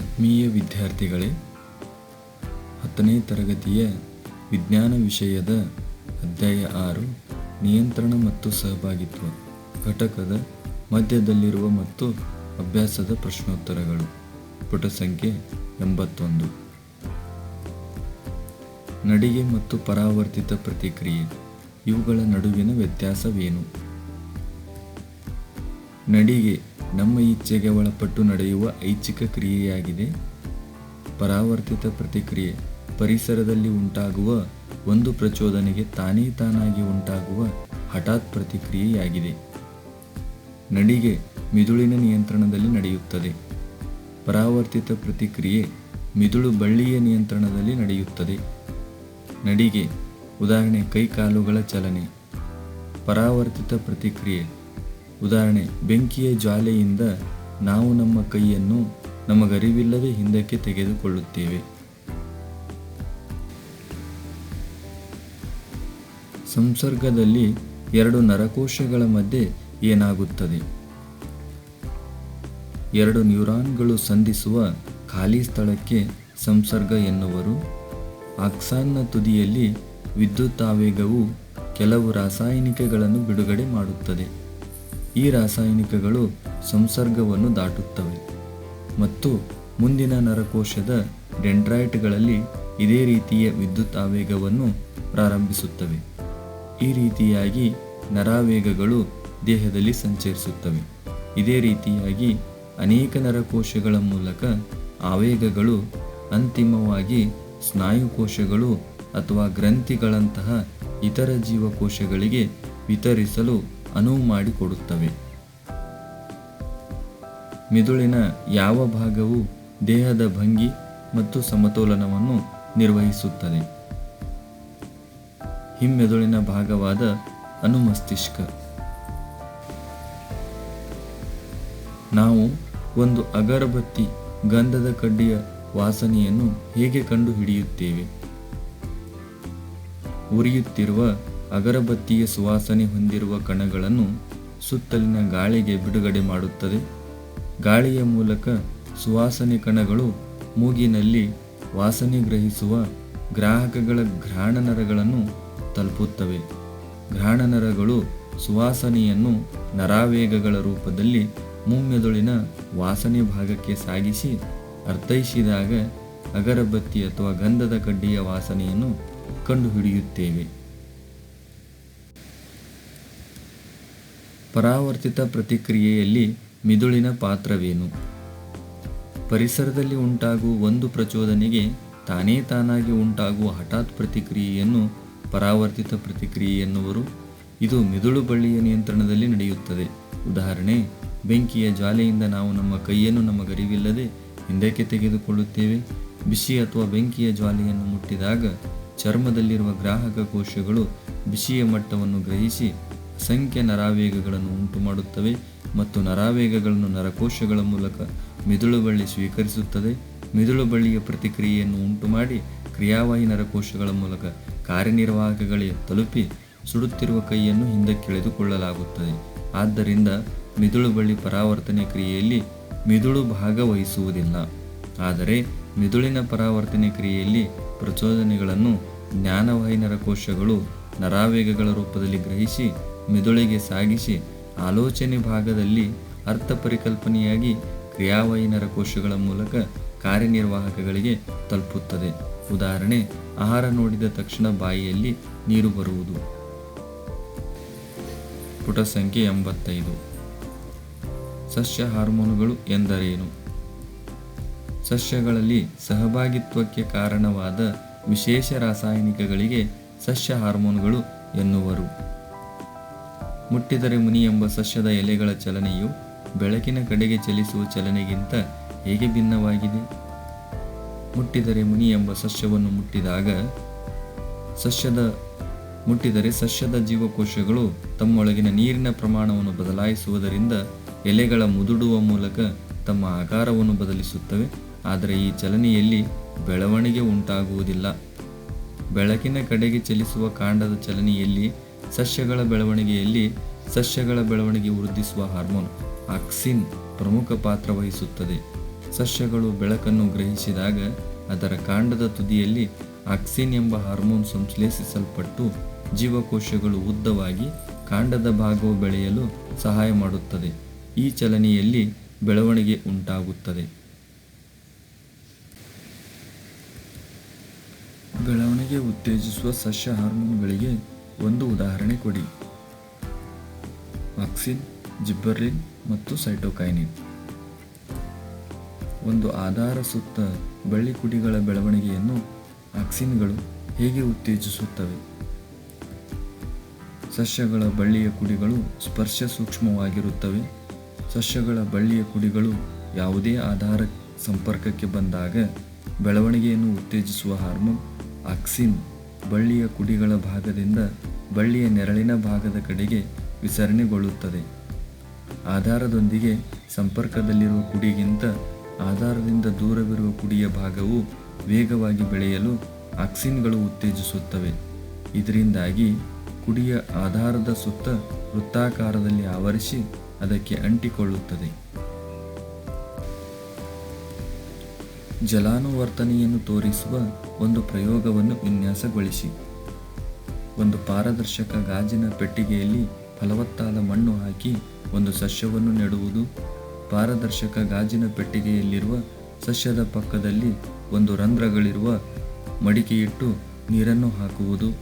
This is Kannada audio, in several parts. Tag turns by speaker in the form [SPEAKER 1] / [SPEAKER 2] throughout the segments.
[SPEAKER 1] ಆತ್ಮೀಯ ವಿದ್ಯಾರ್ಥಿಗಳೇ, ಹತ್ತನೇ ತರಗತಿಯ ವಿಜ್ಞಾನ ವಿಷಯದ ಅಧ್ಯಾಯ ಆರು, ನಿಯಂತ್ರಣ ಮತ್ತು ಸಹಭಾಗಿತ್ವ, ಘಟಕದ ಮಧ್ಯದಲ್ಲಿರುವ ಮತ್ತು ಅಭ್ಯಾಸದ ಪ್ರಶ್ನೋತ್ತರಗಳು, ಪುಟ ಸಂಖ್ಯೆ ಎಂಬತ್ತೊಂದು. ನಡಿಗೆ ಮತ್ತು ಪರಾವರ್ತಿತ ಪ್ರತಿಕ್ರಿಯೆ, ಇವುಗಳ ನಡುವಿನ ವ್ಯತ್ಯಾಸವೇನು? ನಡಿಗೆ ನಮ್ಮ ಇಚ್ಛೆಗೆ ಒಳಪಟ್ಟು ನಡೆಯುವ ಐಚ್ಛಿಕ ಕ್ರಿಯೆಯಾಗಿದೆ. ಪರಾವರ್ತಿತ ಪ್ರತಿಕ್ರಿಯೆ ಪರಿಸರದಲ್ಲಿ ಉಂಟಾಗುವ ಒಂದು ಪ್ರಚೋದನೆಗೆ ತಾನೇ ತಾನಾಗಿ ಉಂಟಾಗುವ ಹಠಾತ್ ಪ್ರತಿಕ್ರಿಯೆಯಾಗಿದೆ. ನಡಿಗೆ ಮಿದುಳಿನ ನಿಯಂತ್ರಣದಲ್ಲಿ ನಡೆಯುತ್ತದೆ. ಪರಾವರ್ತಿತ ಪ್ರತಿಕ್ರಿಯೆ ಮಿದುಳು ಬಳ್ಳಿಯ ನಿಯಂತ್ರಣದಲ್ಲಿ ನಡೆಯುತ್ತದೆ. ನಡಿಗೆ ಉದಾಹರಣೆ ಕೈಕಾಲುಗಳ ಚಲನೆ. ಪರಾವರ್ತಿತ ಪ್ರತಿಕ್ರಿಯೆ ಉದಾಹರಣೆ, ಬೆಂಕಿಯ ಜ್ವಾಲೆಯಿಂದ ನಾವು ನಮ್ಮ ಕೈಯನ್ನು ನಮಗರಿವಿಲ್ಲದೆ ಹಿಂದಕ್ಕೆ ತೆಗೆದುಕೊಳ್ಳುತ್ತೇವೆ. ಸಂಸರ್ಗದಲ್ಲಿ ಎರಡು ನರಕೋಶಗಳ ಮಧ್ಯೆ ಏನಾಗುತ್ತದೆ? ಎರಡು ನ್ಯೂರಾನ್ಗಳು ಸಂಧಿಸುವ ಖಾಲಿ ಸ್ಥಳಕ್ಕೆ ಸಂಸರ್ಗ ಎನ್ನುವರು. ಆಕ್ಸಾನ್ನ ತುದಿಯಲ್ಲಿ ವಿದ್ಯುತ್ ಆವೇಗವು ಕೆಲವು ರಾಸಾಯನಿಕಗಳನ್ನು ಬಿಡುಗಡೆ ಮಾಡುತ್ತದೆ. ಈ ರಾಸಾಯನಿಕಗಳು ಸಂಸರ್ಗವನ್ನು ದಾಟುತ್ತವೆ ಮತ್ತು ಮುಂದಿನ ನರಕೋಶದ ಡೆಂಡ್ರೈಟ್ಗಳಲ್ಲಿ ಇದೇ ರೀತಿಯ ವಿದ್ಯುತ್ ಆವೇಗವನ್ನು ಪ್ರಾರಂಭಿಸುತ್ತವೆ. ಈ ರೀತಿಯಾಗಿ ನರಾವೇಗಗಳು ದೇಹದಲ್ಲಿ ಸಂಚರಿಸುತ್ತವೆ. ಇದೇ ರೀತಿಯಾಗಿ ಅನೇಕ ನರಕೋಶಗಳ ಮೂಲಕ ಆವೇಗಗಳು ಅಂತಿಮವಾಗಿ ಸ್ನಾಯುಕೋಶಗಳು ಅಥವಾ ಗ್ರಂಥಿಗಳಂತಹ ಇತರ ಜೀವಕೋಶಗಳಿಗೆ ವಿತರಿಸಲು ಅನುವು ಮಾಡಿಕೊಡುತ್ತವೆ. ಮಿದುಳಿನ ಯಾವ ಭಾಗವು ದೇಹದ ಭಂಗಿ ಮತ್ತು ಸಮತೋಲನವನ್ನು ನಿರ್ವಹಿಸುತ್ತದೆ. ಹಿಮ್ಮೆದುಳಿನ ಭಾಗವಾದ ಅನುಮಸ್ತಿಷ್ಕ. ನಾವು ಒಂದು ಅಗರಬತ್ತಿ ಗಂಧದ ಕಡ್ಡಿಯ ವಾಸನೆಯನ್ನು ಹೇಗೆ ಕಂಡುಹಿಡಿಯುತ್ತೇವೆ? ಉರಿಯುತ್ತಿರುವ ಅಗರಬತ್ತಿಯ ಸುವಾಸನೆ ಹೊಂದಿರುವ ಕಣಗಳನ್ನು ಸುತ್ತಲಿನ ಗಾಳಿಗೆ ಬಿಡುಗಡೆ ಮಾಡುತ್ತದೆ. ಗಾಳಿಯ ಮೂಲಕ ಸುವಾಸನೆ ಕಣಗಳು ಮೂಗಿನಲ್ಲಿ ವಾಸನೆ ಗ್ರಹಿಸುವ ಗ್ರಾಹಕಗಳ ಘ್ರಾಣನರಗಳನ್ನು ತಲುಪುತ್ತವೆ. ಘ್ರಾಣನರಗಳು ಸುವಾಸನೆಯನ್ನು ನರಾವೇಗಗಳ ರೂಪದಲ್ಲಿ ಮುಮ್ಮೆದುಳಿನ ವಾಸನೆ ಭಾಗಕ್ಕೆ ಸಾಗಿಸಿ ಅರ್ಥೈಸಿದಾಗ ಅಗರಬತ್ತಿ ಅಥವಾ ಗಂಧದ ಕಡ್ಡಿಯ ವಾಸನೆಯನ್ನು ಕಂಡುಹಿಡಿಯುತ್ತೇವೆ. ಪರಾವರ್ತಿತ ಪ್ರತಿಕ್ರಿಯೆಯಲ್ಲಿ ಮಿದುಳಿನ ಪಾತ್ರವೇನು? ಪರಿಸರದಲ್ಲಿ ಉಂಟಾಗುವ ಒಂದು ಪ್ರಚೋದನೆಗೆ ತಾನೇ ತಾನಾಗಿ ಉಂಟಾಗುವ ಹಠಾತ್ ಪ್ರತಿಕ್ರಿಯೆಯನ್ನು ಪರಾವರ್ತಿತ ಪ್ರತಿಕ್ರಿಯೆ ಎನ್ನುವರು. ಇದು ಮಿದುಳು ಬಳ್ಳಿಯ ನಿಯಂತ್ರಣದಲ್ಲಿ ನಡೆಯುತ್ತದೆ. ಉದಾಹರಣೆ, ಬೆಂಕಿಯ ಜ್ವಾಲೆಯಿಂದ ನಾವು ನಮ್ಮ ಕೈಯನ್ನು ನಮ್ಮ ಗರಿವಿಲ್ಲದೆ ಹಿಂದಕ್ಕೆ ತೆಗೆದುಕೊಳ್ಳುತ್ತೇವೆ. ಬಿಸಿ ಅಥವಾ ಬೆಂಕಿಯ ಜ್ವಾಲೆಯನ್ನು ಮುಟ್ಟಿದಾಗ ಚರ್ಮದಲ್ಲಿರುವ ಗ್ರಾಹಕ ಕೋಶಗಳು ಬಿಸಿಯ ಮಟ್ಟವನ್ನು ಗ್ರಹಿಸಿ ಅಸಂಖ್ಯ ನರಾವೇಗಗಳನ್ನು ಉಂಟುಮಾಡುತ್ತವೆ ಮತ್ತು ನರಾವೇಗಗಳನ್ನು ನರಕೋಶಗಳ ಮೂಲಕ ಮಿದುಳು ಬಳ್ಳಿ ಸ್ವೀಕರಿಸುತ್ತದೆ. ಮಿದುಳು ಬಳ್ಳಿಯ ಪ್ರತಿಕ್ರಿಯೆಯನ್ನು ಉಂಟುಮಾಡಿ ಕ್ರಿಯಾವಾಹಿ ನರಕೋಶಗಳ ಮೂಲಕ ಕಾರ್ಯನಿರ್ವಾಹಕಗಳಿಗೆ ತಲುಪಿ ಸುಡುತ್ತಿರುವ ಕೈಯನ್ನು ಹಿಂದಕ್ಕೆಳೆದುಕೊಳ್ಳಲಾಗುತ್ತದೆ. ಆದ್ದರಿಂದ ಮಿದುಳು ಬಳ್ಳಿ ಪರಾವರ್ತನೆ ಕ್ರಿಯೆಯಲ್ಲಿ ಮಿದುಳು ಭಾಗವಹಿಸುವುದಿಲ್ಲ. ಆದರೆ ಮಿದುಳಿನ ಪರಾವರ್ತನೆ ಕ್ರಿಯೆಯಲ್ಲಿ ಪ್ರಚೋದನೆಗಳನ್ನು ಜ್ಞಾನವಾಹಿ ನರಕೋಶಗಳು ನರಾವೇಗಗಳ ರೂಪದಲ್ಲಿ ಗ್ರಹಿಸಿ ಮಿದುಳಿಗೆ ಸಾಗಿಸಿ ಆಲೋಚನೆ ಭಾಗದಲ್ಲಿ ಅರ್ಥ ಪರಿಕಲ್ಪನೆಯಾಗಿ ಕ್ರಿಯಾವಯನರ ಕೋಶಗಳ ಮೂಲಕ ಕಾರ್ಯನಿರ್ವಾಹಕಗಳಿಗೆ ತಲುಪುತ್ತದೆ. ಉದಾಹರಣೆ, ಆಹಾರ ನೋಡಿದ ತಕ್ಷಣ ಬಾಯಿಯಲ್ಲಿ ನೀರು ಬರುವುದು. ಪುಟ ಸಂಖ್ಯೆ ಎಂಬತ್ತೈದು. ಸಸ್ಯ ಹಾರ್ಮೋನುಗಳು ಎಂದರೇನು? ಸಸ್ಯಗಳಲ್ಲಿ ಸಹಭಾಗಿತ್ವಕ್ಕೆ ಕಾರಣವಾದ ವಿಶೇಷ ರಾಸಾಯನಿಕಗಳಿಗೆ ಸಸ್ಯ ಹಾರ್ಮೋನುಗಳು ಎನ್ನುವರು. ಮುಟ್ಟಿದರೆ ಮುನಿ ಎಂಬ ಸಸ್ಯದ ಎಲೆಗಳ ಚಲನೆಯು ಬೆಳಕಿನ ಕಡೆಗೆ ಚಲಿಸುವ ಚಲನೆಗಿಂತ ಹೇಗೆ ಭಿನ್ನವಾಗಿದೆ? ಮುಟ್ಟಿದರೆ ಮುನಿ ಎಂಬ ಸಸ್ಯವನ್ನು ಮುಟ್ಟಿದಾಗ ಸಸ್ಯದ, ಮುಟ್ಟಿದರೆ ಸಸ್ಯದ ಜೀವಕೋಶಗಳು ತಮ್ಮೊಳಗಿನ ನೀರಿನ ಪ್ರಮಾಣವನ್ನು ಬದಲಾಯಿಸುವುದರಿಂದ ಎಲೆಗಳ ಮುದುಡುವ ಮೂಲಕ ತಮ್ಮ ಆಕಾರವನ್ನು ಬದಲಿಸುತ್ತವೆ. ಆದರೆ ಈ ಚಲನೆಯಲ್ಲಿ ಬೆಳವಣಿಗೆ ಉಂಟಾಗುವುದಿಲ್ಲ. ಬೆಳಕಿನ ಕಡೆಗೆ ಚಲಿಸುವ ಕಾಂಡದ ಚಲನೆಯಲ್ಲಿ ಸಸ್ಯಗಳ ಬೆಳವಣಿಗೆಯಲ್ಲಿ ಸಸ್ಯಗಳ ಬೆಳವಣಿಗೆ ವೃದ್ಧಿಸುವ ಹಾರ್ಮೋನ್ ಆಕ್ಸಿನ್ ಪ್ರಮುಖ ಪಾತ್ರ ವಹಿಸುತ್ತದೆ. ಸಸ್ಯಗಳು ಬೆಳಕನ್ನು ಗ್ರಹಿಸಿದಾಗ ಅದರ ಕಾಂಡದ ತುದಿಯಲ್ಲಿ ಆಕ್ಸಿನ್ ಎಂಬ ಹಾರ್ಮೋನ್ ಸಂಶ್ಲೇಷಿಸಲ್ಪಟ್ಟು ಜೀವಕೋಶಗಳು ಉದ್ದವಾಗಿ ಕಾಂಡದ ಭಾಗವು ಬೆಳೆಯಲು ಸಹಾಯ ಮಾಡುತ್ತದೆ. ಈ ಚಲನೆಯಲ್ಲಿ ಬೆಳವಣಿಗೆ ಉಂಟಾಗುತ್ತದೆ. ಬೆಳವಣಿಗೆ ಉತ್ತೇಜಿಸುವ ಸಸ್ಯ ಹಾರ್ಮೋನ್ಗಳಿಗೆ ಒಂದು ಉದಾಹರಣೆ ಕೊಡಿ. ಆಕ್ಸಿನ್, ಜಿಬ್ಬರ್ಲಿನ್ ಮತ್ತು ಸೈಟೋಕೈನಿನ್. ಒಂದು ಆಧಾರ ಸುತ್ತ ಬಳ್ಳಿ ಕುಡಿಗಳ ಬೆಳವಣಿಗೆಯನ್ನು ಆಕ್ಸಿನ್ಗಳು ಹೇಗೆ ಉತ್ತೇಜಿಸುತ್ತವೆ? ಸಸ್ಯಗಳ ಬಳ್ಳಿಯ ಕುಡಿಗಳು ಸ್ಪರ್ಶ ಸೂಕ್ಷ್ಮವಾಗಿರುತ್ತವೆ. ಸಸ್ಯಗಳ ಬಳ್ಳಿಯ ಕುಡಿಗಳು ಯಾವುದೇ ಆಧಾರ ಸಂಪರ್ಕಕ್ಕೆ ಬಂದಾಗ ಬೆಳವಣಿಗೆಯನ್ನು ಉತ್ತೇಜಿಸುವ ಹಾರ್ಮೋನ್ ಆಕ್ಸಿನ್ ಬಳ್ಳಿಯ ಕುಡಿಗಳ ಭಾಗದಿಂದ ಬಳ್ಳಿಯ ನೆರಳಿನ ಭಾಗದ ಕಡೆಗೆ ವಿಸರಣೆಗೊಳ್ಳುತ್ತದೆ. ಆಧಾರದೊಂದಿಗೆ ಸಂಪರ್ಕದಲ್ಲಿರುವ ಕುಡಿಗಿಂತ ಆಧಾರದಿಂದ ದೂರವಿರುವ ಕುಡಿಯ ಭಾಗವು ವೇಗವಾಗಿ ಬೆಳೆಯಲು ಆಕ್ಸಿನ್ಗಳು ಉತ್ತೇಜಿಸುತ್ತವೆ. ಇದರಿಂದಾಗಿ ಕುಡಿಯ ಆಧಾರದ ಸುತ್ತ ವೃತ್ತಾಕಾರದಲ್ಲಿ ಆವರಿಸಿ ಅದಕ್ಕೆ ಅಂಟಿಕೊಳ್ಳುತ್ತದೆ. ಜಲಾನುವರ್ತನೆಯನ್ನು ತೋರಿಸುವ ಒಂದು ಪ್ರಯೋಗವನ್ನು ವಿನ್ಯಾಸಗೊಳಿಸಿ. ಒಂದು ಪಾರದರ್ಶಕ ಗಾಜಿನ ಪೆಟ್ಟಿಗೆಯಲ್ಲಿ ಫಲವತ್ತಾದ ಮಣ್ಣು ಹಾಕಿ ಒಂದು ಸಸ್ಯವನ್ನು ನೆಡುವುದು. ಪಾರದರ್ಶಕ ಗಾಜಿನ ಪೆಟ್ಟಿಗೆಯಲ್ಲಿರುವ ಸಸ್ಯದ ಪಕ್ಕದಲ್ಲಿ ಒಂದು ರಂಧ್ರಗಳಿರುವ ಮಡಿಕೆಯಿಟ್ಟು ನೀರನ್ನು ಹಾಕುವುದು.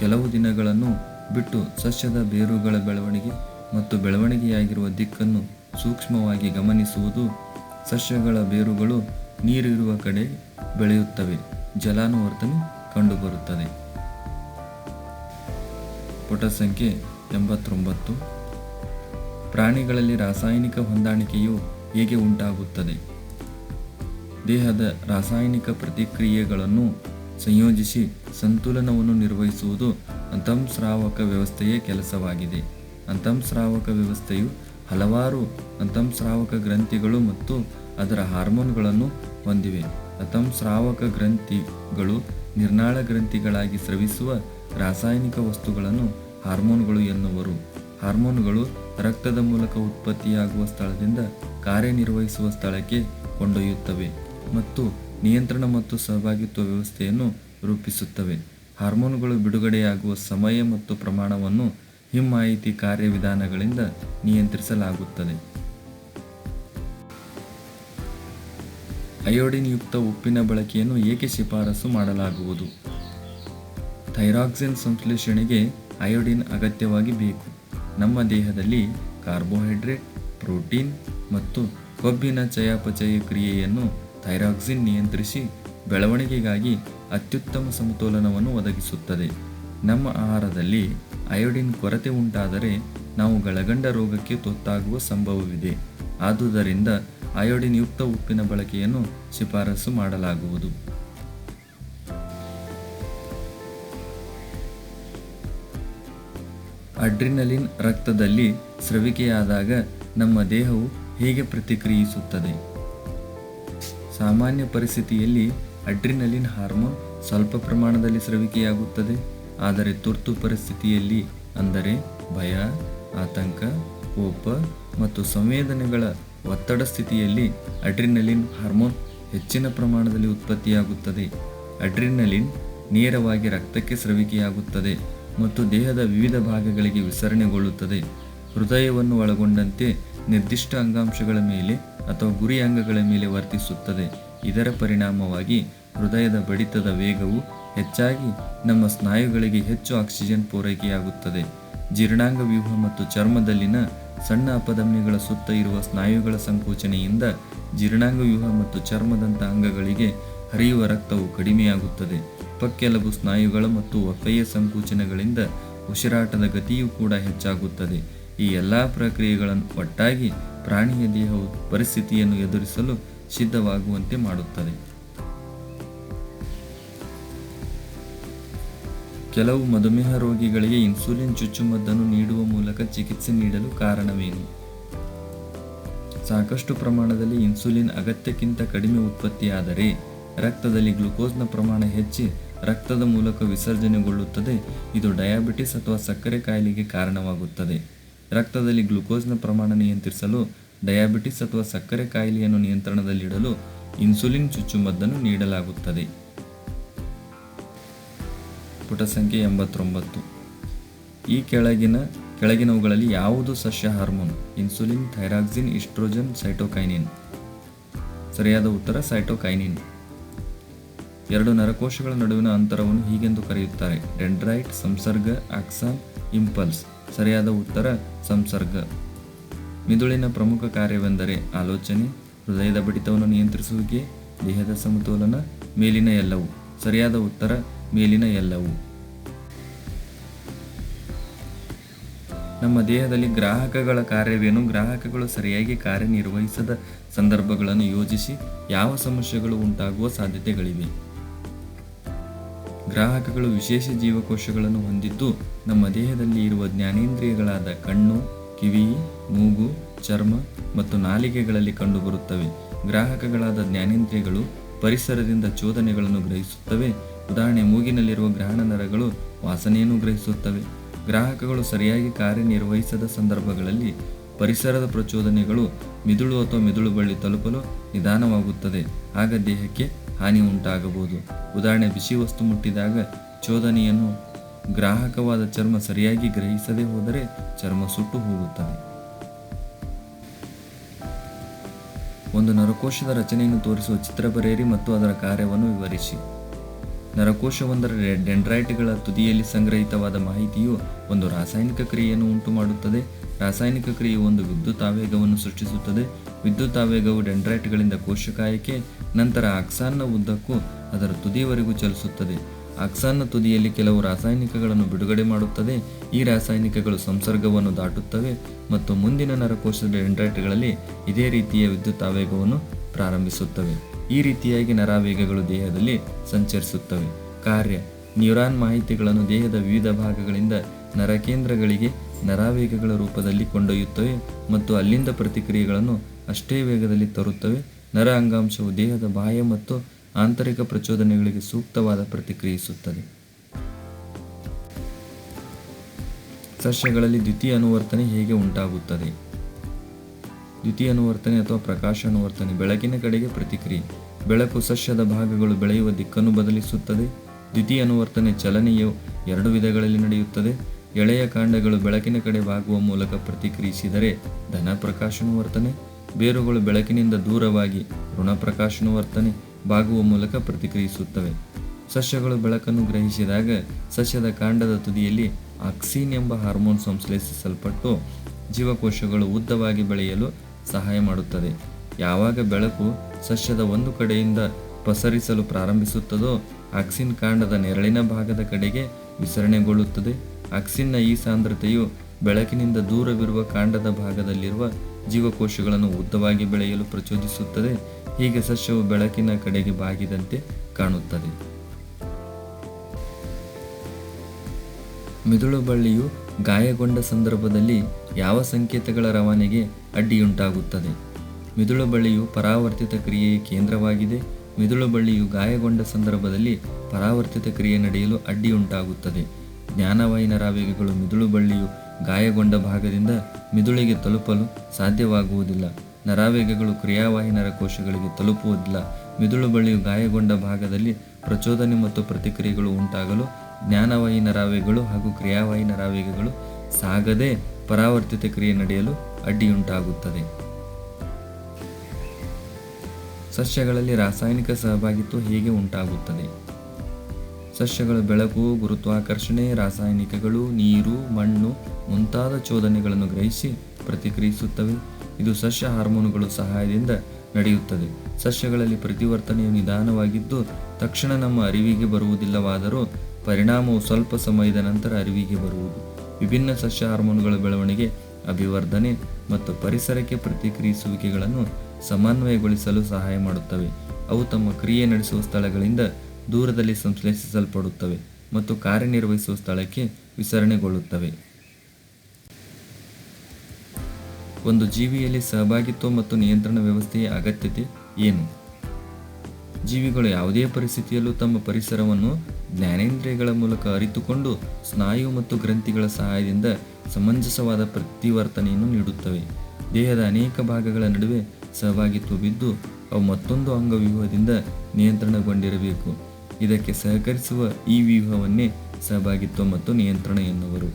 [SPEAKER 1] ಕೆಲವು ದಿನಗಳನ್ನು ಬಿಟ್ಟು ಸಸ್ಯದ ಬೇರುಗಳ ಬೆಳವಣಿಗೆ ಮತ್ತು ಬೆಳವಣಿಗೆಯಾಗಿರುವ ದಿಕ್ಕನ್ನು ಸೂಕ್ಷ್ಮವಾಗಿ ಗಮನಿಸುವುದು. ಸಸ್ಯಗಳ ಬೇರುಗಳು ನೀರಿರುವ ಕಡೆ ಬೆಳೆಯುತ್ತವೆ. ಜಲಾನುವರ್ತನೆ ಕಂಡುಬರುತ್ತದೆ. ಪುಟ ಸಂಖ್ಯೆ ಎಂಬತ್ತೊಂಬತ್ತು. ಪ್ರಾಣಿಗಳಲ್ಲಿ ರಾಸಾಯನಿಕ ಹೊಂದಾಣಿಕೆಯು ಹೇಗೆ ಉಂಟಾಗುತ್ತದೆ? ದೇಹದ ರಾಸಾಯನಿಕ ಪ್ರತಿಕ್ರಿಯೆಗಳನ್ನು ಸಂಯೋಜಿಸಿ ಸಂತುಲನವನ್ನು ನಿರ್ವಹಿಸುವುದು ಅಂತಂಸ್ರಾವಕ ವ್ಯವಸ್ಥೆಯ ಕೆಲಸವಾಗಿದೆ. ಅಂತಂಸ್ರಾವಕ ವ್ಯವಸ್ಥೆಯು ಹಲವಾರು ಅಂತಂಸ್ರಾವಕ ಗ್ರಂಥಿಗಳು ಮತ್ತು ಅದರ ಹಾರ್ಮೋನ್ಗಳನ್ನು ಹೊಂದಿವೆ. ಅಂತಂಸ್ರಾವಕ ಗ್ರಂಥಿಗಳು ನಿರ್ನಾಳ ಗ್ರಂಥಿಗಳಾಗಿ ಸ್ರವಿಸುವ ರಾಸಾಯನಿಕ ವಸ್ತುಗಳನ್ನು ಹಾರ್ಮೋನ್ಗಳು ಎನ್ನುವರು. ಹಾರ್ಮೋನ್ಗಳು ರಕ್ತದ ಮೂಲಕ ಉತ್ಪತ್ತಿಯಾಗುವ ಸ್ಥಳದಿಂದ ಕಾರ್ಯನಿರ್ವಹಿಸುವ ಸ್ಥಳಕ್ಕೆ ಕೊಂಡೊಯ್ಯುತ್ತವೆ ಮತ್ತು ನಿಯಂತ್ರಣ ಮತ್ತು ಸಹಭಾಗಿತ್ವ ವ್ಯವಸ್ಥೆಯನ್ನು ರೂಪಿಸುತ್ತವೆ. ಹಾರ್ಮೋನ್ಗಳು ಬಿಡುಗಡೆಯಾಗುವ ಸಮಯ ಮತ್ತು ಪ್ರಮಾಣವನ್ನು ಹಿಮ್ಮಾಹಿತಿ ಕಾರ್ಯವಿಧಾನಗಳಿಂದ ನಿಯಂತ್ರಿಸಲಾಗುತ್ತದೆ. ಅಯೋಡಿನ್ ಯುಕ್ತ ಉಪ್ಪಿನ ಬಳಕೆಯನ್ನು ಏಕೆ ಶಿಫಾರಸು ಮಾಡಲಾಗುವುದು? ಥೈರಾಕ್ಸಿನ್ ಸಂಶ್ಲೇಷಣೆಗೆ ಅಯೋಡಿನ್ ಅಗತ್ಯವಾಗಿ ಬೇಕು. ನಮ್ಮ ದೇಹದಲ್ಲಿ ಕಾರ್ಬೋಹೈಡ್ರೇಟ್, ಪ್ರೋಟೀನ್ ಮತ್ತು ಕೊಬ್ಬಿನ ಚಯಾಪಚಯ ಕ್ರಿಯೆಯನ್ನು ಥೈರಾಕ್ಸಿನ್ ನಿಯಂತ್ರಿಸಿ ಬೆಳವಣಿಗೆಗಾಗಿ ಅತ್ಯುತ್ತಮ ಸಮತೋಲನವನ್ನು ಒದಗಿಸುತ್ತದೆ. ನಮ್ಮ ಆಹಾರದಲ್ಲಿ ಅಯೋಡಿನ್ ಕೊರತೆ ಉಂಟಾದರೆ ನಾವು ಗಳಗಂಡ ರೋಗಕ್ಕೆ ತುತ್ತಾಗುವ ಸಂಭವವಿದೆ. ಆದುದರಿಂದ ಅಯೋಡಿನ್ ಯುಕ್ತ ಉಪ್ಪಿನ ಬಳಕೆಯನ್ನು ಶಿಫಾರಸು ಮಾಡಲಾಗುವುದು. ಅಡ್ರಿನಲಿನ್ ರಕ್ತದಲ್ಲಿ ಸ್ರವಿಕೆಯಾದಾಗ ನಮ್ಮ ದೇಹವು ಹೇಗೆ ಪ್ರತಿಕ್ರಿಯಿಸುತ್ತದೆ? ಸಾಮಾನ್ಯ ಪರಿಸ್ಥಿತಿಯಲ್ಲಿ ಅಡ್ರಿನಲಿನ್ ಹಾರ್ಮೋನ್ ಸ್ವಲ್ಪ ಪ್ರಮಾಣದಲ್ಲಿ ಸ್ರವಿಕೆಯಾಗುತ್ತದೆ, ಆದರೆ ತುರ್ತು ಪರಿಸ್ಥಿತಿಯಲ್ಲಿ ಅಂದರೆ ಭಯ, ಆತಂಕ, ಕೋಪ ಮತ್ತು ಸಂವೇದನೆಗಳ ಒತ್ತಡ ಸ್ಥಿತಿಯಲ್ಲಿ ಅಡ್ರಿನಲಿನ್ ಹಾರ್ಮೋನ್ ಹೆಚ್ಚಿನ ಪ್ರಮಾಣದಲ್ಲಿ ಉತ್ಪತ್ತಿಯಾಗುತ್ತದೆ. ಅಡ್ರಿನಲಿನ್ ನೇರವಾಗಿ ರಕ್ತಕ್ಕೆ ಸ್ರವಿಕೆಯಾಗುತ್ತದೆ. ಮತ್ತು ದೇಹದ ವಿವಿಧ ಭಾಗಗಳಿಗೆ ವಿಸರಣೆಗೊಳ್ಳುತ್ತದೆ. ಹೃದಯವನ್ನು ಒಳಗೊಂಡಂತೆ ನಿರ್ದಿಷ್ಟ ಅಂಗಾಂಶಗಳ ಮೇಲೆ ಅಥವಾ ಗುರಿ ಅಂಗಗಳ ಮೇಲೆ ವರ್ತಿಸುತ್ತದೆ. ಇದರ ಪರಿಣಾಮವಾಗಿ ಹೃದಯದ ಬಡಿತದ ವೇಗವು ಹೆಚ್ಚಾಗಿ ನಮ್ಮ ಸ್ನಾಯುಗಳಿಗೆ ಹೆಚ್ಚು ಆಕ್ಸಿಜನ್ ಪೂರೈಕೆಯಾಗುತ್ತದೆ. ಜೀರ್ಣಾಂಗ ವ್ಯೂಹ ಮತ್ತು ಚರ್ಮದಲ್ಲಿನ ಸಣ್ಣ ಅಪಧಮನಿಗಳ ಸುತ್ತ ಇರುವ ಸ್ನಾಯುಗಳ ಸಂಕೋಚನೆಯಿಂದ ಜೀರ್ಣಾಂಗ ವ್ಯೂಹ ಮತ್ತು ಚರ್ಮದಂಥ ಅಂಗಗಳಿಗೆ ಹರಿಯುವ ರಕ್ತವು ಕಡಿಮೆಯಾಗುತ್ತದೆ. ಪಕ್ಕೆಲಬು ಸ್ನಾಯುಗಳು ಮತ್ತು ಒಪ್ಪೆಯ ಸಂಕೋಚನಗಳಿಂದ ಉಸಿರಾಟದ ಗತಿಯೂ ಕೂಡ ಹೆಚ್ಚಾಗುತ್ತದೆ. ಈ ಎಲ್ಲ ಪ್ರಕ್ರಿಯೆಗಳನ್ನು ಒಟ್ಟಾಗಿ ಪ್ರಾಣಿಯ ದೇಹವು ಪರಿಸ್ಥಿತಿಯನ್ನು ಎದುರಿಸಲು ಸಿದ್ಧವಾಗುವಂತೆ ಮಾಡುತ್ತದೆ. ಕೆಲವು ಮಧುಮೇಹ ರೋಗಿಗಳಿಗೆ ಇನ್ಸುಲಿನ್ ಚುಚ್ಚುಮದ್ದನ್ನು ನೀಡುವ ಮೂಲಕ ಚಿಕಿತ್ಸೆ ನೀಡಲು ಕಾರಣವೇನು? ಸಾಕಷ್ಟು ಪ್ರಮಾಣದಲ್ಲಿ ಇನ್ಸುಲಿನ್ ಅಗತ್ಯಕ್ಕಿಂತ ಕಡಿಮೆ ಉತ್ಪತ್ತಿಯಾದರೆ ರಕ್ತದಲ್ಲಿ ಗ್ಲುಕೋಸ್ನ ಪ್ರಮಾಣ ಹೆಚ್ಚಿ ರಕ್ತದ ಮೂಲಕ ವಿಸರ್ಜನೆಗೊಳ್ಳುತ್ತದೆ. ಇದು ಡಯಾಬಿಟಿಸ್ ಅಥವಾ ಸಕ್ಕರೆ ಕಾಯಿಲೆಗೆ ಕಾರಣವಾಗುತ್ತದೆ. ರಕ್ತದಲ್ಲಿ ಗ್ಲುಕೋಸ್ನ ಪ್ರಮಾಣ ನಿಯಂತ್ರಿಸಲು, ಡಯಾಬಿಟಿಸ್ ಅಥವಾ ಸಕ್ಕರೆ ಕಾಯಿಲೆಯನ್ನು ನಿಯಂತ್ರಣದಲ್ಲಿಡಲು ಇನ್ಸುಲಿನ್ ಚುಚ್ಚುಮದ್ದನ್ನು ನೀಡಲಾಗುತ್ತದೆ. ಪುಟ ಸಂಖ್ಯೆ ಎಂಬತ್ತೊಂಬತ್ತು. ಈ ಕೆಳಗಿನ, ಕೆಳಗಿನವುಗಳಲ್ಲಿ ಯಾವುದು ಸಸ್ಯ hormone? Insulin, thyroxine, oestrogen, cytokinin. ಸರಿಯಾದ ಉತ್ತರ ಸೈಟೋಕೈನಿನ್. ಎರಡು ನರಕೋಶಗಳ ನಡುವಿನ ಅಂತರವನ್ನು ಹೀಗೆಂದು ಕರೆಯುತ್ತಾರೆ. ಡೆಂಡ್ರೈಟ್ ಸಂಸರ್ಗ ಆಕ್ಸಾನ್ ಇಂಪಲ್ಸ್ ಸರಿಯಾದ ಉತ್ತರ, ಸಂಸರ್ಗ. ಮಿದುಳಿನ ಪ್ರಮುಖ ಕಾರ್ಯವೆಂದರೆ ಆಲೋಚನೆ, ಹೃದಯದ ಬಡಿತವನ್ನು ನಿಯಂತ್ರಿಸುವಿಕೆ, ದೇಹದ ಸಮತೋಲನ, ಮೇಲಿನ ಎಲ್ಲವು. ಸರಿಯಾದ ಉತ್ತರ, ಮೇಲಿನ ಎಲ್ಲವು. ನಮ್ಮ ದೇಹದಲ್ಲಿ ಗ್ರಾಹಕಗಳ ಕಾರ್ಯವೇನು? ಗ್ರಾಹಕಗಳು ಸರಿಯಾಗಿ ಕಾರ್ಯನಿರ್ವಹಿಸದ ಸಂದರ್ಭಗಳನ್ನು ಯೋಜಿಸಿ ಯಾವ ಸಮಸ್ಯೆಗಳು ಉಂಟಾಗುವ ಸಾಧ್ಯತೆಗಳಿವೆ. ಗ್ರಾಹಕಗಳು ವಿಶೇಷ ಜೀವಕೋಶಗಳನ್ನು ಹೊಂದಿದ್ದು, ನಮ್ಮ ದೇಹದಲ್ಲಿ ಇರುವ ಜ್ಞಾನೇಂದ್ರಿಯಗಳಾದ ಕಣ್ಣು, ಕಿವಿ, ಮೂಗು, ಚರ್ಮ ಮತ್ತು ನಾಲಿಗೆಗಳಲ್ಲಿ ಕಂಡುಬರುತ್ತವೆ. ಗ್ರಾಹಕಗಳಾದ ಜ್ಞಾನೇಂದ್ರಿಯಗಳು ಪರಿಸರದಿಂದ ಚೋದನೆಗಳನ್ನು ಗ್ರಹಿಸುತ್ತವೆ. ಉದಾಹರಣೆ, ಮೂಗಿನಲ್ಲಿರುವ ಗ್ರಹಣ ನರಗಳು ವಾಸನೆಯನ್ನು ಗ್ರಹಿಸುತ್ತವೆ. ಗ್ರಾಹಕಗಳು ಸರಿಯಾಗಿ ಕಾರ್ಯನಿರ್ವಹಿಸದ ಸಂದರ್ಭಗಳಲ್ಲಿ ಪರಿಸರದ ಪ್ರಚೋದನೆಗಳು ಮಿದುಳು ಅಥವಾ ಮಿದುಳು ಬಳ್ಳಿ ತಲುಪಲು ನಿಧಾನವಾಗುತ್ತದೆ. ಆಗ ದೇಹಕ್ಕೆ ಹಾನಿ ಉಂಟಾಗಬಹುದು. ಉದಾಹರಣೆ, ಬಿಸಿ ವಸ್ತು ಮುಟ್ಟಿದಾಗ ಚೋದನೆಯನ್ನು ಗ್ರಾಹಕವಾದ ಚರ್ಮ ಸರಿಯಾಗಿ ಗ್ರಹಿಸದೆ ಹೋದರೆ ಚರ್ಮ ಸುಟ್ಟು ಹೋಗುತ್ತದೆ. ಒಂದು ನರಕೋಶದ ರಚನೆಯನ್ನು ತೋರಿಸುವ ಚಿತ್ರ ಬರೆಯಿರಿ ಮತ್ತು ಅದರ ಕಾರ್ಯವನ್ನು ವಿವರಿಸಿ. ನರಕೋಶವೊಂದರ ಡೆಂಡ್ರೈಟ್ಗಳ ತುದಿಯಲ್ಲಿ ಸಂಗ್ರಹಿತವಾದ ಮಾಹಿತಿಯು ಒಂದು ರಾಸಾಯನಿಕ ಕ್ರಿಯೆಯನ್ನು ಉಂಟು ಮಾಡುತ್ತದೆ ರಾಸಾಯನಿಕ ಕ್ರಿಯೆಯು ಒಂದು ವಿದ್ಯುತ್ ಆವೇಗವನ್ನು ಸೃಷ್ಟಿಸುತ್ತದೆ. ವಿದ್ಯುತ್ ಆವೇಗವು ಡೆಂಡ್ರೈಟ್ಗಳಿಂದ ಕೋಶಕಾಯಕ್ಕೆ, ನಂತರ ಅಕ್ಸಾನ್ನ ಉದ್ದಕ್ಕೂ ಅದರ ತುದಿಯವರೆಗೂ ಚಲಿಸುತ್ತದೆ. ಅಕ್ಸಾನ್ನ ತುದಿಯಲ್ಲಿ ಕೆಲವು ರಾಸಾಯನಿಕಗಳನ್ನು ಬಿಡುಗಡೆ ಮಾಡುತ್ತದೆ. ಈ ರಾಸಾಯನಿಕಗಳು ಸಂಸರ್ಗವನ್ನು ದಾಟುತ್ತವೆ ಮತ್ತು ಮುಂದಿನ ನರಕೋಶದ ಡೆಂಡ್ರೈಟ್ಗಳಲ್ಲಿ ಇದೇ ರೀತಿಯ ವಿದ್ಯುತ್ ಆವೇಗವನ್ನು ಪ್ರಾರಂಭಿಸುತ್ತವೆ. ಈ ರೀತಿಯಾಗಿ ನರಾವೇಗಗಳು ದೇಹದಲ್ಲಿ ಸಂಚರಿಸುತ್ತವೆ. ಕಾರ್ಯ. ನ್ಯೂರಾನ್ ಮಾಹಿತಿಗಳನ್ನು ದೇಹದ ವಿವಿಧ ಭಾಗಗಳಿಂದ ನರಕೇಂದ್ರಗಳಿಗೆ ನರಾವೇಗಗಳ ರೂಪದಲ್ಲಿ ಕೊಂಡೊಯ್ಯುತ್ತವೆ ಮತ್ತು ಅಲ್ಲಿಂದ ಪ್ರತಿಕ್ರಿಯೆಗಳನ್ನು ಅಷ್ಟೇ ವೇಗದಲ್ಲಿ ತರುತ್ತವೆ. ನರ ಅಂಗಾಂಶವು ದೇಹದ ಬಾಹ್ಯ ಮತ್ತು ಆಂತರಿಕ ಪ್ರಚೋದನೆಗಳಿಗೆ ಸೂಕ್ತವಾದ ಪ್ರತಿಕ್ರಿಯಿಸುತ್ತದೆ. ಸಸ್ಯಗಳಲ್ಲಿ ದ್ವಿತೀಯ ಅನುವರ್ತನೆ ಹೇಗೆ ಉಂಟಾಗುತ್ತದೆ? ದ್ವಿತೀಯ ಅನುವರ್ತನೆ ಅಥವಾ ಪ್ರಕಾಶ ಅನುವರ್ತನೆ ಬೆಳಕಿನ ಕಡೆಗೆ ಪ್ರತಿಕ್ರಿಯೆ. ಬೆಳಕು ಸಸ್ಯದ ಭಾಗಗಳು ಬೆಳೆಯುವ ದಿಕ್ಕನ್ನು ಬದಲಿಸುತ್ತದೆ. ದ್ವಿತೀಯ ಅನುವರ್ತನೆ ಚಲನೆಯು ಎರಡು ವಿಧಗಳಲ್ಲಿ ನಡೆಯುತ್ತದೆ. ಎಳೆಯ ಕಾಂಡಗಳು ಬೆಳಕಿನ ಕಡೆ ಬಾಗುವ ಮೂಲಕ ಪ್ರತಿಕ್ರಿಯಿಸಿದರೆ ಧನ ಪ್ರಕಾಶಾನುವರ್ತನೆ ಬೇರುಗಳು ಬೆಳಕಿನಿಂದ ದೂರವಾಗಿ ಋಣ ಪ್ರಕಾಶಾನುವರ್ತನೆ ಬಾಗುವ ಮೂಲಕ ಪ್ರತಿಕ್ರಿಯಿಸುತ್ತವೆ. ಸಸ್ಯಗಳು ಬೆಳಕನ್ನು ಗ್ರಹಿಸಿದಾಗ ಸಸ್ಯದ ಕಾಂಡದ ತುದಿಯಲ್ಲಿ ಆಕ್ಸಿನ್ ಎಂಬ ಹಾರ್ಮೋನ್ ಸಂಶ್ಲೇಷಿಸಲ್ಪಟ್ಟು ಜೀವಕೋಶಗಳು ಉದ್ದವಾಗಿ ಬೆಳೆಯಲು ಸಹಾಯ ಮಾಡುತ್ತದೆ. ಯಾವಾಗ ಬೆಳಕು ಸಸ್ಯದ ಒಂದು ಕಡೆಯಿಂದ ಪಸರಿಸಲು ಪ್ರಾರಂಭಿಸುತ್ತದೋ ಆಕ್ಸಿನ್ ಕಾಂಡದ ನೆರಳಿನ ಭಾಗದ ಕಡೆಗೆ ವಿಸರಣೆಗೊಳ್ಳುತ್ತದೆ. ಆಕ್ಸಿನ್ನ ಈ ಸಾಂದ್ರತೆಯು ಬೆಳಕಿನಿಂದ ದೂರವಿರುವ ಕಾಂಡದ ಭಾಗದಲ್ಲಿರುವ ಜೀವಕೋಶಗಳನ್ನು ಉದ್ದವಾಗಿ ಬೆಳೆಯಲು ಪ್ರಚೋದಿಸುತ್ತದೆ. ಹೀಗೆ ಸಸ್ಯವು ಬೆಳಕಿನ ಕಡೆಗೆ ಬಾಗಿದಂತೆ ಕಾಣುತ್ತದೆ. ಮಿದುಳು ಬಳ್ಳಿಯು ಗಾಯಗೊಂಡ ಸಂದರ್ಭದಲ್ಲಿ ಯಾವ ಸಂಕೇತಗಳ ರವಾನೆಗೆ ಅಡ್ಡಿಯುಂಟಾಗುತ್ತದೆ? ಮಿದುಳು ಬಳ್ಳಿಯು ಪರಾವರ್ತಿತ ಕ್ರಿಯೆಯ ಕೇಂದ್ರವಾಗಿದೆ. ಮಿದುಳು ಬಳ್ಳಿಯು ಗಾಯಗೊಂಡ ಸಂದರ್ಭದಲ್ಲಿ ಪರಾವರ್ತಿತ ಕ್ರಿಯೆ ನಡೆಯಲು ಅಡ್ಡಿಯುಂಟಾಗುತ್ತದೆ. ಜ್ಞಾನವಾಯಿನ ರಾವಿಗೆಗಳು ಮಿದುಳು ಬಳ್ಳಿಯು ಗಾಯಗೊಂಡ ಭಾಗದಿಂದ ಮಿದುಳಿಗೆ ತಲುಪಲು ಸಾಧ್ಯವಾಗುವುದಿಲ್ಲ. ನರಾವೇಗಗಳು ಕ್ರಿಯಾವಾಹಿ ನರಕೋಶಗಳಿಗೆ ತಲುಪುವುದಿಲ್ಲ. ಮಿದುಳು ಬಳಿಯು ಗಾಯಗೊಂಡ ಭಾಗದಲ್ಲಿ ಪ್ರಚೋದನೆ ಮತ್ತು ಪ್ರತಿಕ್ರಿಯೆಗಳು ಉಂಟಾಗಲು ಜ್ಞಾನವಾಹಿ ನರಾವೇಗಗಳು ಹಾಗೂ ಕ್ರಿಯಾವಾಹಿ ನರಾವೇಗಗಳು ಸಾಗದೆ ಪರಾವರ್ತಿತ ಕ್ರಿಯೆ ನಡೆಯಲು ಅಡ್ಡಿಯುಂಟಾಗುತ್ತದೆ. ಸಸ್ಯಗಳಲ್ಲಿ ರಾಸಾಯನಿಕ ಸಹಭಾಗಿತ್ವ ಹೇಗೆ ಉಂಟಾಗುತ್ತದೆ? ಸಸ್ಯಗಳು ಬೆಳಕು, ಗುರುತ್ವಾಕರ್ಷಣೆ, ರಾಸಾಯನಿಕಗಳು, ನೀರು, ಮಣ್ಣು ಮುಂತಾದ ಚೋದನೆಗಳನ್ನು ಗ್ರಹಿಸಿ ಪ್ರತಿಕ್ರಿಯಿಸುತ್ತವೆ. ಇದು ಸಸ್ಯ ಹಾರ್ಮೋನುಗಳು ಸಹಾಯದಿಂದ ನಡೆಯುತ್ತದೆ. ಸಸ್ಯಗಳಲ್ಲಿ ಪ್ರತಿವರ್ತನೆಯು ನಿಧಾನವಾಗಿದ್ದು, ತಕ್ಷಣ ನಮ್ಮ ಅರಿವಿಗೆ ಬರುವುದಿಲ್ಲವಾದರೂ ಪರಿಣಾಮವು ಸ್ವಲ್ಪ ಸಮಯದ ನಂತರ ಅರಿವಿಗೆ ಬರುವುದು. ವಿಭಿನ್ನ ಸಸ್ಯ ಹಾರ್ಮೋನುಗಳ ಬೆಳವಣಿಗೆ, ಅಭಿವರ್ಧನೆ ಮತ್ತು ಪರಿಸರಕ್ಕೆ ಪ್ರತಿಕ್ರಿಯಿಸುವಿಕೆಗಳನ್ನು ಸಮನ್ವಯಗೊಳಿಸಲು ಸಹಾಯ ಮಾಡುತ್ತವೆ. ಅವು ತಮ್ಮ ಕ್ರಿಯೆ ನಡೆಸುವ ಸ್ಥಳಗಳಿಂದ ದೂರದಲ್ಲಿ ಸಂಶ್ಲೇಷಿಸಲ್ಪಡುತ್ತವೆ ಮತ್ತು ಕಾರ್ಯನಿರ್ವಹಿಸುವ ಸ್ಥಳಕ್ಕೆ ವಿಸರಣೆಗೊಳ್ಳುತ್ತವೆ. ಒಂದು ಜೀವಿಯಲ್ಲಿ ಸಹಭಾಗಿತ್ವ ಮತ್ತು ನಿಯಂತ್ರಣ ವ್ಯವಸ್ಥೆಯ ಅಗತ್ಯತೆ ಏನು? ಜೀವಿಗಳು ಯಾವುದೇ ಪರಿಸ್ಥಿತಿಯಲ್ಲೂ ತಮ್ಮ ಪರಿಸರವನ್ನು ಜ್ಞಾನೇಂದ್ರಿಯಗಳ ಮೂಲಕ ಅರಿತುಕೊಂಡು ಸ್ನಾಯು ಮತ್ತು ಗ್ರಂಥಿಗಳ ಸಹಾಯದಿಂದ ಸಮಂಜಸವಾದ ಪ್ರತಿವರ್ತನೆಯನ್ನು ನೀಡುತ್ತವೆ. ದೇಹದ ಅನೇಕ ಭಾಗಗಳ ನಡುವೆ ಸಹಭಾಗಿತ್ವ ಬಿದ್ದು ಅವು ಮತ್ತೊಂದು ಅಂಗವ್ಯೂಹದಿಂದ ನಿಯಂತ್ರಣಗೊಂಡಿರಬೇಕು. ಇದಕ್ಕೆ ಸಹಕರಿಸುವ ಈ ವ್ಯೂಹವನ್ನೇ ಸಹಭಾಗಿತ್ವ ಮತ್ತು ನಿಯಂತ್ರಣ ಎನ್ನುವರು.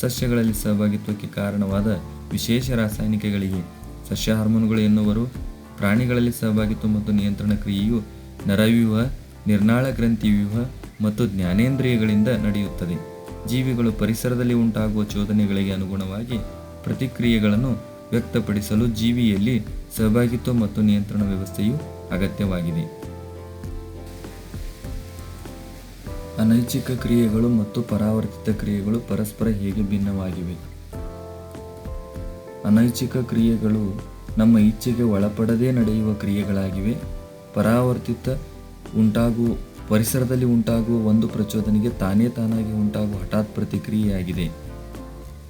[SPEAKER 1] ಸಸ್ಯಗಳಲ್ಲಿ ಸಹಭಾಗಿತ್ವಕ್ಕೆ ಕಾರಣವಾದ ವಿಶೇಷ ರಾಸಾಯನಿಕಗಳಿಗೆ ಸಸ್ಯ ಹಾರ್ಮೋನುಗಳು ಎನ್ನುವರು. ಪ್ರಾಣಿಗಳಲ್ಲಿ ಸಹಭಾಗಿತ್ವ ಮತ್ತು ನಿಯಂತ್ರಣ ಕ್ರಿಯೆಯು ನರವ್ಯೂಹ, ನಿರ್ನಾಳ ಗ್ರಂಥಿ ವ್ಯೂಹ ಮತ್ತು ಜ್ಞಾನೇಂದ್ರಿಯಗಳಿಂದ ನಡೆಯುತ್ತದೆ. ಜೀವಿಗಳು ಪರಿಸರದಲ್ಲಿ ಉಂಟಾಗುವ ಚೋದನೆಗಳಿಗೆ ಅನುಗುಣವಾಗಿ ಪ್ರತಿಕ್ರಿಯೆಗಳನ್ನು ವ್ಯಕ್ತಪಡಿಸಲು ಜೀವಿಯಲ್ಲಿ ಸಹಭಾಗಿತ್ವ ಮತ್ತು ನಿಯಂತ್ರಣ ವ್ಯವಸ್ಥೆಯು ಅಗತ್ಯವಾಗಿದೆ. ಅನೈಚ್ಛಿಕ ಕ್ರಿಯೆಗಳು ಮತ್ತು ಪರಾವರ್ತಿತ ಕ್ರಿಯೆಗಳು ಪರಸ್ಪರ ಹೇಗೆ ಭಿನ್ನವಾಗಿವೆ? ಅನೈಚ್ಛಿಕ ಕ್ರಿಯೆಗಳು ನಮ್ಮ ಇಚ್ಛೆಗೆ ಒಳಪಡದೇ ನಡೆಯುವ ಕ್ರಿಯೆಗಳಾಗಿವೆ. ಪರಾವರ್ತಿತ ಉಂಟಾಗುವ, ಪರಿಸರದಲ್ಲಿ ಉಂಟಾಗುವ ಒಂದು ಪ್ರಚೋದನೆಗೆ ತಾನೇ ತಾನಾಗಿ ಉಂಟಾಗುವ ಹಠಾತ್ ಪ್ರತಿಕ್ರಿಯೆಯಾಗಿದೆ.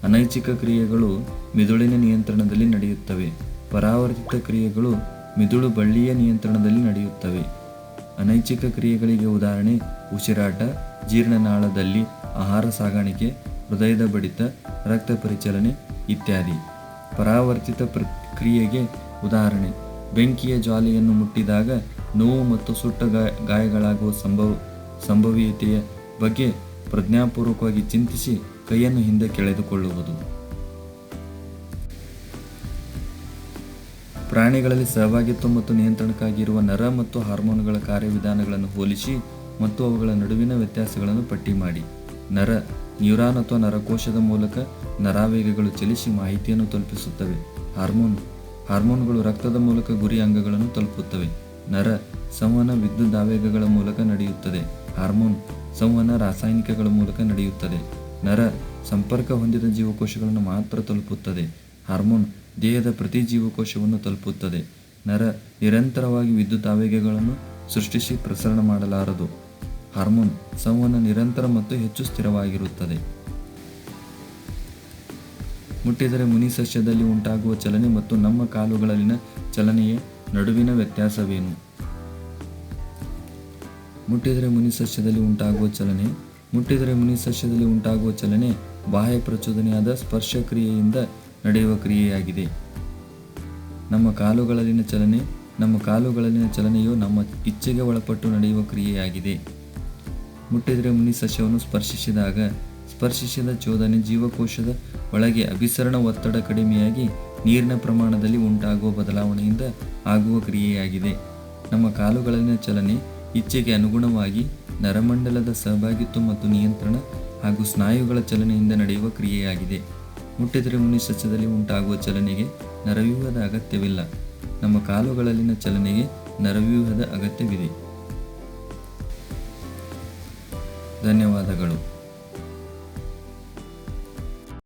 [SPEAKER 1] ಅನೈಚ್ಛಿಕ ಕ್ರಿಯೆಗಳು ಮಿದುಳಿನ ನಿಯಂತ್ರಣದಲ್ಲಿ ನಡೆಯುತ್ತವೆ. ಪರಾವರ್ತಿತ ಕ್ರಿಯೆಗಳು ಮಿದುಳು ಬಳ್ಳಿಯ ನಿಯಂತ್ರಣದಲ್ಲಿ ನಡೆಯುತ್ತವೆ. ಅನೈಚ್ಛಿಕ ಕ್ರಿಯೆಗಳಿಗೆ ಉದಾಹರಣೆ, ಉಸಿರಾಟ, ಜೀರ್ಣನಾಳದಲ್ಲಿ ಆಹಾರ ಸಾಗಾಣಿಕೆ, ಹೃದಯದ ಬಡಿತ, ರಕ್ತ ಪರಿಚಲನೆ ಇತ್ಯಾದಿ. ಪರಾವರ್ತಿತ ಪ್ರಕ್ರಿಯೆಗೆ ಉದಾಹರಣೆ, ಬೆಂಕಿಯ ಜ್ವಾಲೆಯನ್ನು ಮುಟ್ಟಿದಾಗ ನೋವು ಮತ್ತು ಸುಟ್ಟ ಗಾಯಗಳಾಗುವ ಸಂಭವ, ಸಂಭವೀಯತೆಯ ಬಗ್ಗೆ ಪ್ರಜ್ಞಾಪೂರ್ವಕವಾಗಿ ಚಿಂತಿಸಿ ಕೈಯನ್ನು ಹಿಂದೆ ಕೆಳೆದುಕೊಳ್ಳುವುದು. ಪ್ರಾಣಿಗಳಲ್ಲಿ ಸಹಭಾಗಿತ್ವ ಮತ್ತು ನಿಯಂತ್ರಣಕ್ಕಾಗಿರುವ ನರ ಮತ್ತು ಹಾರ್ಮೋನುಗಳ ಕಾರ್ಯವಿಧಾನಗಳನ್ನು ಹೋಲಿಸಿ ಮತ್ತು ಅವುಗಳ ನಡುವಿನ ವ್ಯತ್ಯಾಸಗಳನ್ನು ಪಟ್ಟಿ ಮಾಡಿ. ನರ, ನ್ಯೂರಾನ್ ಅಥವಾ ನರಕೋಶದ ಮೂಲಕ ನರಾವೇಗಗಳು ಚಲಿಸಿ ಮಾಹಿತಿಯನ್ನು ತಲುಪಿಸುತ್ತವೆ. ಹಾರ್ಮೋನ್, ಹಾರ್ಮೋನ್ಗಳು ರಕ್ತದ ಮೂಲಕ ಗುರಿ ಅಂಗಗಳನ್ನು ತಲುಪುತ್ತವೆ. ನರ, ಸಂವಹನ ವಿದ್ಯುತ್ ಆವೇಗಗಳ ಮೂಲಕ ನಡೆಯುತ್ತದೆ. ಹಾರ್ಮೋನ್, ಸಂವಹನ ರಾಸಾಯನಿಕಗಳ ಮೂಲಕ ನಡೆಯುತ್ತದೆ. ನರ, ಸಂಪರ್ಕ ಹೊಂದಿದ ಜೀವಕೋಶಗಳನ್ನು ಮಾತ್ರ ತಲುಪುತ್ತದೆ. ಹಾರ್ಮೋನ್ ದೇಹದ ಪ್ರತಿ ಜೀವಕೋಶವನ್ನು ತಲುಪುತ್ತದೆ. ನರ ನಿರಂತರವಾಗಿ ವಿದ್ಯುತ್ ಆವೇಗಗಳನ್ನು ಸೃಷ್ಟಿಸಿ ಪ್ರಸರಣ ಮಾಡಲಾರದು. ಹಾರ್ಮೋನ್ ಸಂವಹನ ನಿರಂತರ ಮತ್ತು ಹೆಚ್ಚು ಸ್ಥಿರವಾಗಿರುತ್ತದೆ. ಮುಟ್ಟಿದರೆ ಮುನಿ ಸಸ್ಯದಲ್ಲಿ ಉಂಟಾಗುವ ಚಲನೆ ಮತ್ತು ನಮ್ಮ ಕಾಲುಗಳಲ್ಲಿನ ಚಲನೆಯ ನಡುವಿನ ವ್ಯತ್ಯಾಸವೇನು? ಮುಟ್ಟಿದರೆ ಮುನಿ ಸಸ್ಯದಲ್ಲಿ ಉಂಟಾಗುವ ಚಲನೆ, ಮುಟ್ಟಿದರೆ ಮುನಿ ಸಸ್ಯದಲ್ಲಿ ಉಂಟಾಗುವ ಚಲನೆ, ಬಾಹ್ಯ ಪ್ರಚೋದನೆಯಾದ ಸ್ಪರ್ಶ ಕ್ರಿಯೆಯಿಂದ ನಡೆಯುವ ಕ್ರಿಯೆಯಾಗಿದೆ. ನಮ್ಮ ಕಾಲುಗಳಲ್ಲಿನ ಚಲನೆ, ನಮ್ಮ ಕಾಲುಗಳಲ್ಲಿನ ಚಲನೆಯು ನಮ್ಮ ಇಚ್ಛೆಗೆ ಒಳಪಟ್ಟು ನಡೆಯುವ ಕ್ರಿಯೆಯಾಗಿದೆ. ಮುಟ್ಟಿದರೆ ಮುನಿ ಸಸ್ಯವನ್ನು ಸ್ಪರ್ಶಿಸಿದಾಗ, ಸ್ಪರ್ಶಿಸಿದ ಚೋದನೆ ಜೀವಕೋಶದ ಒಳಗೆ ಅಭಿಸರಣ ಒತ್ತಡ ಕಡಿಮೆಯಾಗಿ ನೀರಿನ ಪ್ರಮಾಣದಲ್ಲಿ ಉಂಟಾಗುವ ಬದಲಾವಣೆಯಿಂದ ಆಗುವ ಕ್ರಿಯೆಯಾಗಿದೆ. ನಮ್ಮ ಕಾಲುಗಳಲ್ಲಿನ ಚಲನೆ ಇಚ್ಛೆಗೆ ಅನುಗುಣವಾಗಿ ನರಮಂಡಲದ ಸಹಭಾಗಿತ್ವ ಮತ್ತು ನಿಯಂತ್ರಣ ಹಾಗೂ ಸ್ನಾಯುಗಳ ಚಲನೆಯಿಂದ ನಡೆಯುವ ಕ್ರಿಯೆಯಾಗಿದೆ. ಮುಟ್ಟಿದರೆ ಮುನಿ ಸಸ್ಯದಲ್ಲಿ ಉಂಟಾಗುವ ಚಲನೆಗೆ ನರವ್ಯೂಹದ ಅಗತ್ಯವಿಲ್ಲ. ನಮ್ಮ ಕಾಲುಗಳಲ್ಲಿನ ಚಲನೆಗೆ ನರವ್ಯೂಹದ ಅಗತ್ಯವಿದೆ. ಧನ್ಯವಾದಗಳು.